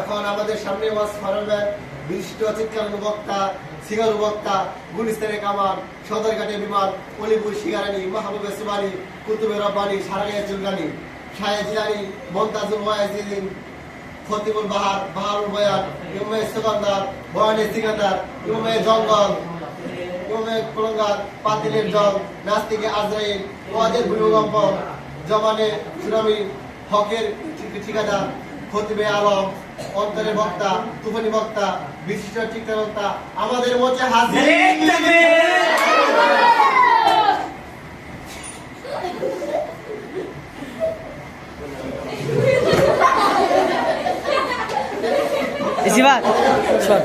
এখন আমাদের সামনে বিশিষ্ট চিৎকার বক্তা বক্তা গুলিস্তানের কামাল সদরঘাটে বিমান, অলিপুর মাহবুবে কুতুবে রব্বানি মমতাজুল ওয়াইজিদিন ফতিবুল বাহার, বাহারুল বয়ান ইমামে সুগন্ধার বয়ানে সিকান্দার জঙ্গল। ইমামে কুলঙ্গার পাতিলের জল নাস্তিকে আজরাইল ওয়াদের ভূমিকম্প জমানে সুনামি হকের ঠিক- ঠিকাদার খতিবে আলম অন্তরের বক্তা তুফানি বক্তা বিশিষ্ট ঠিকাদার বক্তা আমাদের মঞ্চে হাজির। শট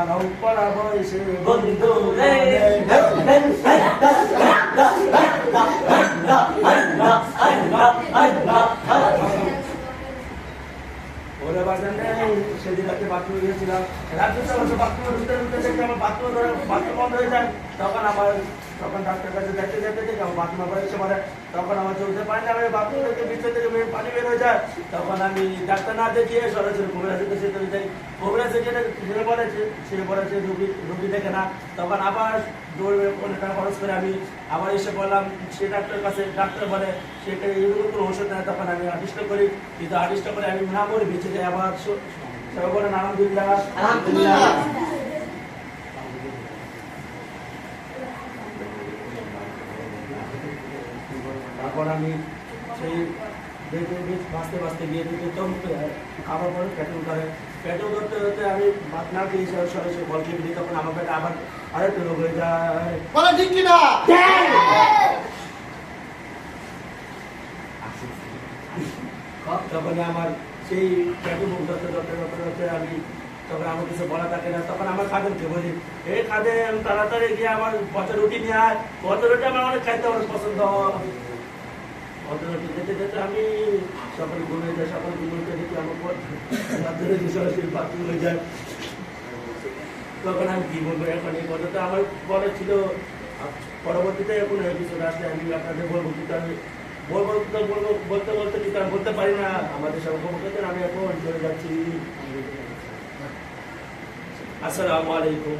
আমার উপরা বয়সে বন্ধু রে ওরে বাজার সেদিন রাতে বাথরুমে গিয়েছিলাম। রাত্রে বাথরুমে ঢুকতে ঢুকতে আমার বাথরুম ধরে বাথরুম বন্ধ হয়ে যায়। তখন আমার, তখন ডাক্তার কাছে দেখতে দেখতে দেখে আমার বাথরুম এসে পড়ে তখন আমার চলতে পারি না, আমি বাথরুম থেকে বিছনা থেকে পানি বের হয়ে যায়। তখন আমি ডাক্তার না দেখিয়ে সরাসরি কবিরাজের কাছে চলে যাই কবিরাজ যেটা শুয়ে পড়েছে শুয়ে পড়েছে রুগী রুগী দেখে না। তখন আবার দৌড়ে অনেক টাকা খরচ করে আমি আবার এসে বললাম, সে ডাক্তারের কাছে, ডাক্তার বলে সেটা এইগুলো কোনো ওষুধ নেয় তখন আমি আদিষ্ট করি। কিন্তু আদিষ্ট করে আমি না মরে বেঁচে যাই আবার। স- সবাই বলেন আলহামদুলিল্লাহ। আলহামদুলিল্লাহ। তারপর আমি সেই বেঁচে বেঁচে বাঁচতে বাঁচতে গিয়ে দিতে চমকে খাবার পরে পেট্রোল করে পেট্রোল করতে করতে আমি না খেয়ে সরাসরি সরাসরি বল খেয়ে দিই তখন আমার পেটে আবার আরেকটু রোগ হয়ে যায়। বলে ঠিক কিনা? তখন আমার সেই পেটে মুখ ধরতে ধরতে ধরতে ধরতে আমি তখন আমার কিছু বলা থাকে না। তখন আমার খাদেমকে বলি এই খাদেম তাড়াতাড়ি গিয়ে আমার পচা রুটি নিয়ে আয়। পচা রুটি আমার অনেক খাইতে অনেক পছন্দ। পচা আমি সকালে ঘুমিয়ে যাই সকালে ঘুমিয়ে আমার পর যায়। তখন আমি কি বলব এখন এই আমার ছিল পরবর্তীতে আসলে আমি আপনাদের বলব কিন্তু আমি বলব বলব, বলতে বলতে কিন্তু আমি বলতে পারি না, আমাদের সর্বপ্রথম আমি এখন চলে যাচ্ছি। আসসালামু আলাইকুম।